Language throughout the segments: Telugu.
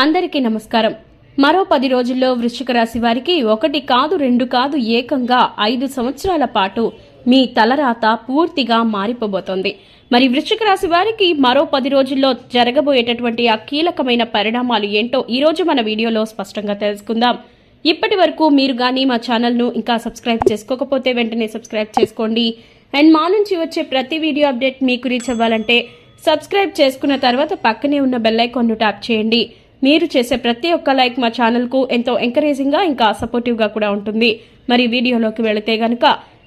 అందరికీ నమస్కారం. మరో పది రోజుల్లో వృశ్చిక రాశి వారికి ఒకటి కాదు రెండు కాదు ఏకంగా ఐదు సంవత్సరాల పాటు మీ తలరాత పూర్తిగా మారిపోబోతోంది. మరి వృశ్చిక రాశి వారికి మరో పది రోజుల్లో జరగబోయేటటువంటి ఆ కీలకమైన పరిణామాలు ఏంటో ఈ రోజు మన వీడియోలో స్పష్టంగా తెలుసుకుందాం. ఇప్పటి వరకు మీరు కానీ మా ఛానల్ను ఇంకా సబ్స్క్రైబ్ చేసుకోకపోతే వెంటనే సబ్స్క్రైబ్ చేసుకోండి. అండ్ మా నుంచి వచ్చే ప్రతి వీడియో అప్డేట్ మీకు రీచ్ అవ్వాలంటే సబ్స్క్రైబ్ చేసుకున్న తర్వాత పక్కనే ఉన్న బెల్ ఐకాన్ను ట్యాప్ చేయండి. మీరు చేసే ప్రతి ఒక్క లైక్ మా ఛానల్కు ఎంతో ఎంకరేజింగ్గా ఇంకా సపోర్టివ్గా కూడా ఉంటుంది. మరి వీడియోలోకి వెళితే గనుక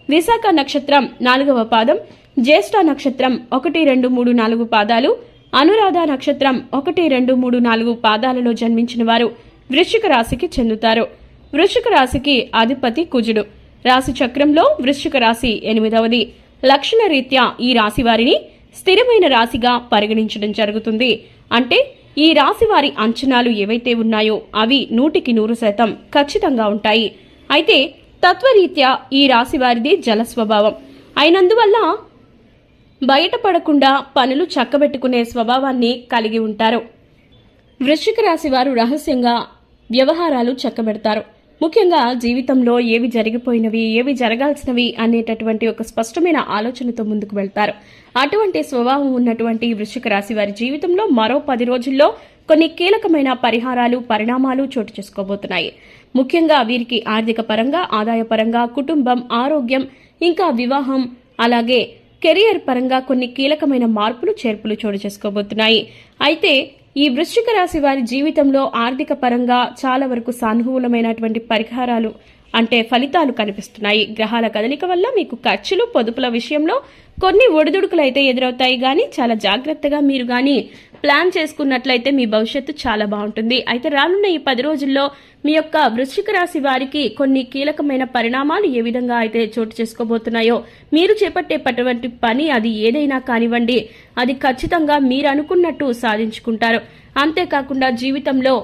విశాఖ నక్షత్రం నాలుగవ పాదం జ్యేష్ఠ నక్షత్రం ఒకటి రెండు మూడు నాలుగు పాదాలు అనురాధ నక్షత్రం ఒకటి రెండు మూడు నాలుగు పాదాలలో జన్మించిన వారు వృశ్చిక రాశికి చెందుతారు. వృశ్చిక రాశికి అధిపతి కుజుడు. రాశి చక్రంలో వృశ్చిక రాశి ఎనిమిదవది. లక్షణ రీత్యా ఈ రాశి వారిని స్థిరమైన రాశిగా పరిగణించడం జరుగుతుంది. అంటే ఈ రాశి వారి అంచనాలు ఏవైతే ఉన్నాయో అవి నూటికి నూరు శాతం ఖచ్చితంగా ఉంటాయి. అయితే తత్వరీత్యా ఈ రాశి వారిది జల స్వభావం అయినందువల్ల బయటపడకుండా పనులు చక్కబెట్టుకునే స్వభావాన్ని కలిగి ఉంటారు. వృశ్చిక రాశి వారు రహస్యంగా వ్యవహారాలు చక్కబెడతారు. ముఖ్యంగా జీవితంలో ఏవి జరిగిపోయినవి ఏవి జరగాల్సినవి అనేటటువంటి ఒక స్పష్టమైన ఆలోచనతో ముందుకు వెళ్తారు. అటువంటి స్వభావం ఉన్నటువంటి వృశ్చిక రాశి వారి జీవితంలో మరో పది రోజుల్లో కొన్ని కీలకమైన పరిహారాలు పరిణామాలు చోటు చేసుకోబోతున్నాయి. ముఖ్యంగా వీరికి ఆర్థిక పరంగా ఆదాయ పరంగా కుటుంబం ఆరోగ్యం ఇంకా వివాహం అలాగే కెరియర్ పరంగా కొన్ని కీలకమైన మార్పులు చేర్పులు చోటు చేసుకోబోతున్నాయి. అయితే ఈ వృశ్చిక రాశి వారి జీవితంలో ఆర్థిక పరంగా చాలా వరకు సానుకూలమైనటువంటి పరిహారాలు అంటే ఫలితాలు కనిపిస్తున్నాయి. గ్రహాల కదలిక వల్ల మీకు ఖర్చులు పొదుపుల విషయంలో కొన్ని ఒడిదుడుకులు అయితే ఎదురవుతాయి. కానీ చాలా జాగ్రత్తగా మీరు కానీ ప్లాన్ చేసుకున్నట్లయితే మీ భవిష్యత్తు చాలా బాగుంటుంది. అయితే రానున్న ఈ పది రోజుల్లో మీ యొక్క వృశ్చిక రాశి వారికి కొన్ని కీలకమైన పరిణామాలు ఏ విధంగా అయితే చోటు చేసుకోబోతున్నాయో మీరు చేపట్టేటటువంటి పని అది ఏదైనా కానివ్వండి. అది ఖచ్చితంగా మీరు అనుకున్నట్టు సాధించుకుంటారు. అంతేకాకుండా జీవితంలో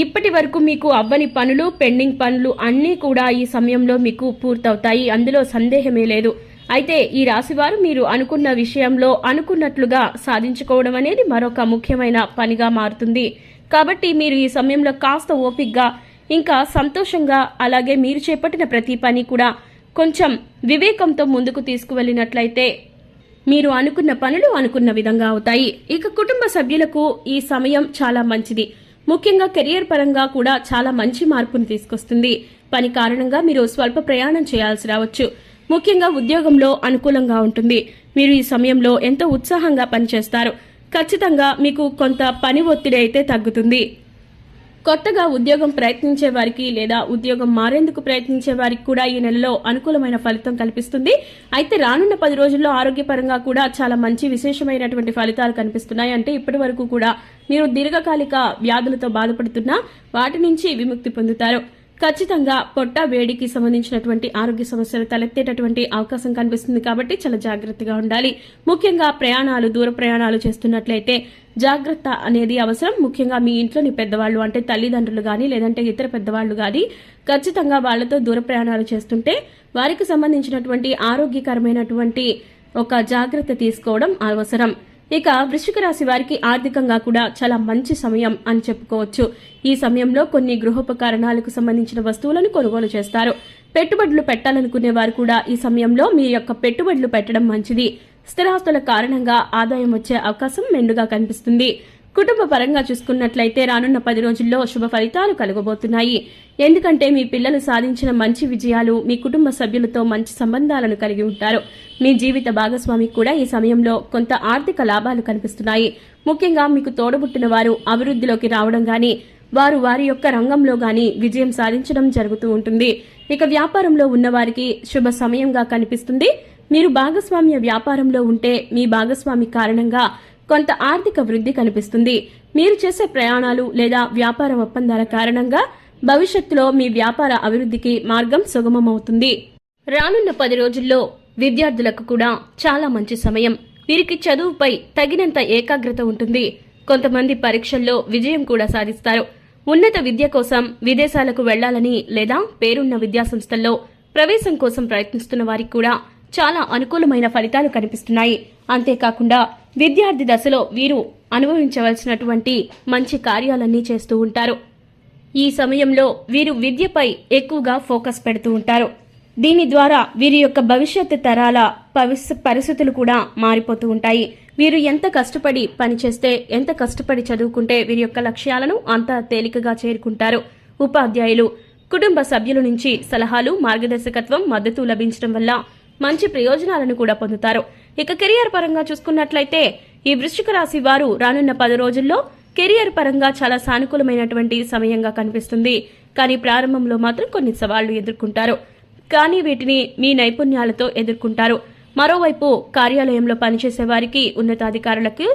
ఇప్పటి వరకు మీకు అవ్వని పనులు పెండింగ్ పనులు అన్నీ కూడా ఈ సమయంలో మీకు పూర్తవుతాయి. అందులో సందేహమే లేదు. అయితే ఈ రాశివారు మీరు అనుకున్న విషయంలో అనుకున్నట్లుగా సాధించుకోవడం అనేది మరొక ముఖ్యమైన పనిగా మారుతుంది. కాబట్టి మీరు ఈ సమయంలో కాస్త ఓపిగ్గా ఇంకా సంతోషంగా అలాగే మీరు చేపట్టిన ప్రతి పని కూడా కొంచెం వివేకంతో ముందుకు తీసుకువెళ్ళినట్లయితే మీరు అనుకున్న పనులు అనుకున్న విధంగా అవుతాయి. ఇక కుటుంబ సభ్యులకు ఈ సమయం చాలా మంచిది. ముఖ్యంగా కెరియర్ పరంగా కూడా చాలా మంచి మార్పును తీసుకొస్తుంది. పని కారణంగా మీరు స్వల్ప ప్రయాణం చేయాల్సి రావచ్చు. ముఖ్యంగా ఉద్యోగంలో అనుకూలంగా ఉంటుంది. మీరు ఈ సమయంలో ఎంతో ఉత్సాహంగా పనిచేస్తారు. ఖచ్చితంగా మీకు కొంత పని ఒత్తిడి అయితే తగ్గుతుంది. కొత్తగా ఉద్యోగం ప్రయత్నించే వారికి లేదా ఉద్యోగం మారేందుకు ప్రయత్నించే వారికి కూడా ఈ నెలలో అనుకూలమైన ఫలితం కల్పిస్తుంది. అయితే రానున్న పది రోజుల్లో ఆరోగ్యపరంగా కూడా చాలా మంచి విశేషమైనటువంటి ఫలితాలు కనిపిస్తున్నాయి. అంటే ఇప్పటి వరకు కూడా మీరు దీర్ఘకాలిక వ్యాధులతో బాధపడుతున్నా వాటి నుంచి విముక్తి పొందుతారు. ఖచ్చితంగా పొట్ట వేడికి సంబంధించినటువంటి ఆరోగ్య సమస్యలు తలెత్తేటటువంటి అవకాశం కనిపిస్తుంది కాబట్టి చాలా జాగ్రత్తగా ఉండాలి. ముఖ్యంగా ప్రయాణాలు దూర ప్రయాణాలు చేస్తున్నట్లయితే జాగ్రత్త అనేది అవసరం. ముఖ్యంగా మీ ఇంట్లోని పెద్దవాళ్ళు అంటే తల్లిదండ్రులు కానీ లేదంటే ఇతర పెద్దవాళ్ళు కానీ ఖచ్చితంగా వాళ్ళతో దూర ప్రయాణాలు చేస్తుంటే వారికి సంబంధించినటువంటి ఆరోగ్యకరమైనటువంటి ఒక జాగ్రత్త తీసుకోవడం అవసరం. ఇక వృశ్చిక రాశి వారికి ఆర్థికంగా కూడా చాలా మంచి సమయం అని చెప్పుకోవచ్చు. ఈ సమయంలో కొన్ని గృహోపకరణాలకు సంబంధించిన వస్తువులను కొనుగోలు చేస్తారు. పెట్టుబడులు పెట్టాలనుకునే వారు కూడా ఈ సమయంలో మీ యొక్క పెట్టుబడులు పెట్టడం మంచిది. స్థిరాస్తుల కారణంగా ఆదాయం వచ్చే అవకాశం మెండుగా కనిపిస్తుంది. కుటుంబ పరంగా చూసుకున్నట్లయితే రానున్న పది రోజుల్లో శుభ ఫలితాలు కలగబోతున్నాయి. ఎందుకంటే మీ పిల్లలు సాధించిన మంచి విజయాలు మీ కుటుంబ సభ్యులతో మంచి సంబంధాలను కలిగి ఉంటారు. మీ జీవిత భాగస్వామికి కూడా ఈ సమయంలో కొంత ఆర్థిక లాభాలు కనిపిస్తున్నాయి. ముఖ్యంగా మీకు తోడబుట్టిన వారు అభివృద్ధిలోకి రావడం గాని వారు వారి యొక్క రంగంలో గాని విజయం సాధించడం జరుగుతూ ఉంటుంది. ఇక వ్యాపారంలో ఉన్నవారికి శుభ సమయంగా కనిపిస్తుంది. మీరు భాగస్వామ్య వ్యాపారంలో ఉంటే మీ భాగస్వామి కారణంగా కొంత ఆర్థిక వృద్ధి కనిపిస్తుంది. మీరు చేసే ప్రయాణాలు లేదా వ్యాపార ఒప్పందాల కారణంగా భవిష్యత్తులో మీ వ్యాపార అభివృద్ధికి మార్గం సుగమమవుతుంది. రానున్న పది రోజుల్లో విద్యార్థులకు కూడా చాలా మంచి సమయం. వీరికి చదువుపై తగినంత ఏకాగ్రత ఉంటుంది. కొంతమంది పరీక్షల్లో విజయం కూడా సాధిస్తారు. ఉన్నత విద్య కోసం విదేశాలకు వెళ్ళాలని లేదా పేరున్న విద్యాసంస్థల్లో ప్రవేశం కోసం ప్రయత్నిస్తున్న వారికి కూడా చాలా అనుకూలమైన ఫలితాలు కనిపిస్తున్నాయి. అంతేకాకుండా విద్యార్థి దశలో వీరు అనుభవించవలసినటువంటి మంచి కార్యాలన్నీ చేస్తూ ఉంటారు. ఈ సమయంలో వీరు విద్యపై ఎక్కువగా ఫోకస్ పెడుతూ ఉంటారు. దీని ద్వారా వీరి యొక్క భవిష్యత్తు తరాల భవిష్య పరిస్థితులు కూడా మారిపోతూ ఉంటాయి. వీరు ఎంత కష్టపడి పనిచేస్తే ఎంత కష్టపడి చదువుకుంటే వీరి యొక్క లక్ష్యాలను అంత తేలికగా చేరుకుంటారు. ఉపాధ్యాయులు కుటుంబ సభ్యుల నుంచి సలహాలు మార్గదర్శకత్వం మద్దతు లభించడం వల్ల మంచి ప్రయోజనాలను కూడా పొందుతారు. ఇక కెరియర్ పరంగా చూసుకున్నట్లయితే ఈ వృశ్చిక రాశి వారు రానున్న పది రోజుల్లో కెరియర్ పరంగా చాలా సానుకూలమైనటువంటి సమయంగా కనిపిస్తుంది. కానీ ప్రారంభంలో మాత్రం కొన్ని సవాళ్ళు ఎదుర్కొంటారు. కానీ వీటిని మీ నైపుణ్యాలతో ఎదుర్కొంటారు. మరోవైపు కార్యాలయంలో పనిచేసే వారికి ఉన్నతాధికారులకు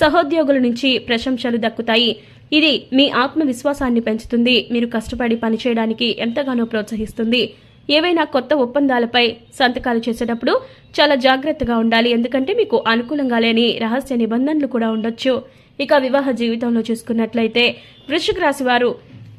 సహోద్యోగుల నుంచి ప్రశంసలు దక్కుతాయి. ఇది మీ ఆత్మవిశ్వాసాన్ని పెంచుతుంది. మీరు కష్టపడి పనిచేయడానికి ఎంతగానో ప్రోత్సహిస్తుంది. ఏవైనా కొత్త ఒప్పందాలపై సంతకాలు చేసేటప్పుడు చాలా జాగ్రత్తగా ఉండాలి. ఎందుకంటే మీకు అనుకూలంగా లేని రహస్య నిబంధనలు కూడా ఉండొచ్చు. ఇక వివాహ జీవితంలో చూసుకున్నట్లయితే వృషిక రాశి వారు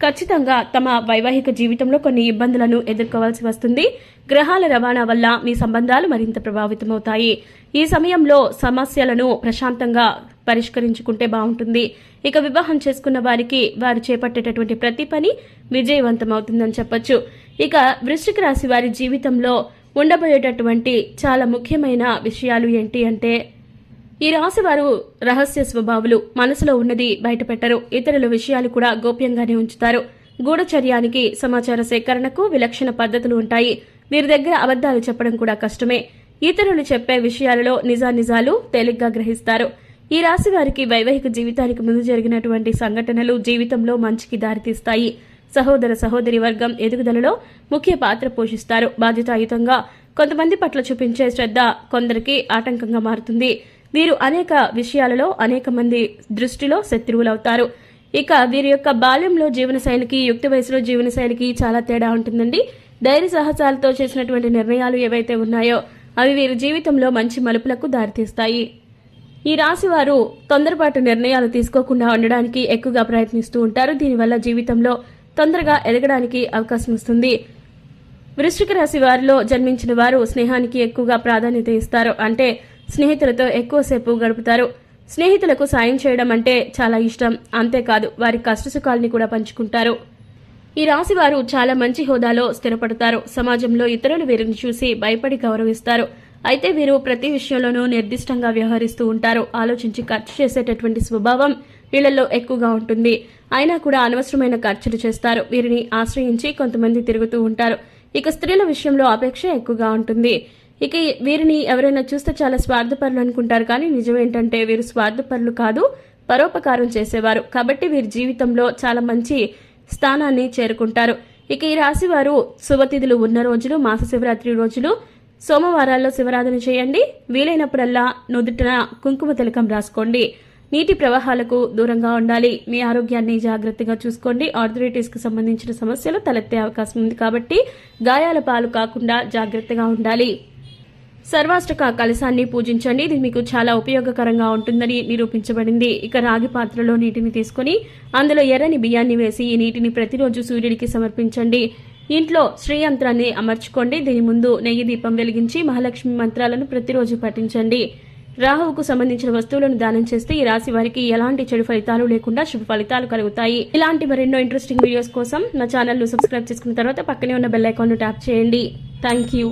ఖచ్చితంగా తమ వైవాహిక జీవితంలో కొన్ని ఇబ్బందులను ఎదుర్కోవాల్సి వస్తుంది. గ్రహాల రవాణా వల్ల మీ సంబంధాలు మరింత ప్రభావితమవుతాయి. ఈ సమయంలో సమస్యలను ప్రశాంతంగా పరిష్కరించుకుంటే బాగుంటుంది. ఇక వివాహం చేసుకున్న వారికి వారు చేపట్టేటటువంటి ప్రతి పని విజయవంతమవుతుందని చెప్పొచ్చు. ఇక వృశ్చిక రాశి వారి జీవితంలో ఉండబోయేటటువంటి చాలా ముఖ్యమైన విషయాలు ఏంటి అంటే ఈ రాశి వారు రహస్య స్వభావులు మనసులో ఉన్నది బయటపెట్టరు. ఇతరుల విషయాలు కూడా గోప్యంగానే ఉంచుతారు. గూఢచర్యానికి సమాచార సేకరణకు విలక్షణ పద్ధతులు ఉంటాయి. వీరి దగ్గర అబద్ధాలు చెప్పడం కూడా కష్టమే. ఇతరులు చెప్పే విషయాలలో నిజానిజాలు తేలిగ్గా గ్రహిస్తారు. ఈ రాశి వారికి వైవాహిక జీవితానికి ముందు జరిగినటువంటి సంఘటనలు జీవితంలో మంచికి దారితీస్తాయి. సహోదర సహోదరి వర్గం ఎదుగుదలలో ముఖ్య పాత్ర పోషిస్తారు. బాధ్యతాయుతంగా కొంతమంది పట్ల చూపించే శ్రద్ధ కొందరికి ఆటంకంగా మారుతుంది. వీరు అనేక విషయాలలో అనేక మంది దృష్టిలో శత్రువులవుతారు. ఇక వీరి యొక్క బాల్యంలో జీవనశైలికి యుక్త వయసులో జీవనశైలికి చాలా తేడా ఉంటుందండి. ధైర్య సాహసాలతో చేసినటువంటి నిర్ణయాలు ఏవైతే ఉన్నాయో అవి వీరి జీవితంలో మంచి మలుపులకు దారితీస్తాయి. ఈ రాశి వారు తొందరపాటు నిర్ణయాలు తీసుకోకుండా ఉండడానికి ఎక్కువగా ప్రయత్నిస్తూ ఉంటారు. దీనివల్ల జీవితంలో తొందరగా ఎదగడానికి అవకాశం వస్తుంది. వృశ్చిక రాశి వారిలో జన్మించిన వారు స్నేహానికి ఎక్కువగా ప్రాధాన్యత ఇస్తారు. అంటే స్నేహితులతో ఎక్కువసేపు గడుపుతారు. స్నేహితులకు సాయం చేయడం అంటే చాలా ఇష్టం. అంతేకాదు వారి కష్టసుఖాల్ని కూడా పంచుకుంటారు. ఈ రాశి వారు చాలా మంచి హోదాలో స్థిరపడతారు. సమాజంలో ఇతరులు వీరిని చూసి భయపడి గౌరవిస్తారు. అయితే వీరు ప్రతి విషయంలోనూ నిర్దిష్టంగా వ్యవహరిస్తూ ఉంటారు. ఆలోచించి ఖర్చు చేసేటటువంటి స్వభావం వీళ్ళల్లో ఎక్కువగా ఉంటుంది. అయినా కూడా అనవసరమైన ఖర్చులు చేస్తారు. వీరిని ఆశ్రయించి కొంతమంది తిరుగుతూ ఉంటారు. ఇక స్త్రీల విషయంలో అపేక్ష ఎక్కువగా ఉంటుంది. ఇక వీరిని ఎవరైనా చూస్తే చాలా స్వార్థపరులు అనుకుంటారు. కానీ నిజం ఏంటంటే వీరు స్వార్థపరులు కాదు పరోపకారం చేసేవారు. కాబట్టి వీరి జీవితంలో చాలా మంచి స్థానాన్ని చేరుకుంటారు. ఇక ఈ రాశి వారు శుభతిథులు ఉన్న రోజులు మాస శివరాత్రి రోజులు సోమవారాల్లో శివరాధన చేయండి. వీలైనప్పుడల్లా నుదుటిన కుంకుమ తిలకం రాసుకోండి. నీటి ప్రవాహాలకు దూరంగా ఉండాలి. మీ ఆరోగ్యాన్ని జాగ్రత్తగా చూసుకోండి. ఆర్థరైటిస్కి సంబంధించిన సమస్యలు తలెత్తే అవకాశం ఉంది కాబట్టి గాయాల పాలు కాకుండా జాగ్రత్తగా ఉండాలి. సర్వాష్టక కలశాన్ని పూజించండి. ఇది మీకు చాలా ఉపయోగకరంగా ఉంటుందని నిరూపించబడింది. ఇక రాగి పాత్రలో నీటిని తీసుకొని అందులో ఎర్రని బియ్యాన్ని వేసి ఈ నీటిని ప్రతిరోజు సూర్యుడికి సమర్పించండి. ఇంట్లో శ్రీయంత్రాన్ని అమర్చుకోండి. దీని ముందు నెయ్యి దీపం వెలిగించి మహాలక్ష్మి మంత్రాలను ప్రతిరోజు పఠించండి. రాహువుకు సంబంధించిన వస్తువులను దానం చేస్తే ఈ రాశి వారికి ఎలాంటి చెడు ఫలితాలు లేకుండా శుభ ఫలితాలు కలుగుతాయి. ఇలాంటి మరెన్నో ఇంట్రెస్టింగ్ వీడియోస్ కోసం నా ఛానల్ను సబ్స్క్రైబ్ చేసుకున్న తర్వాత పక్కనే ఉన్న బెల్ ఐకాన్ ట్యాప్ చేయండి. Thank you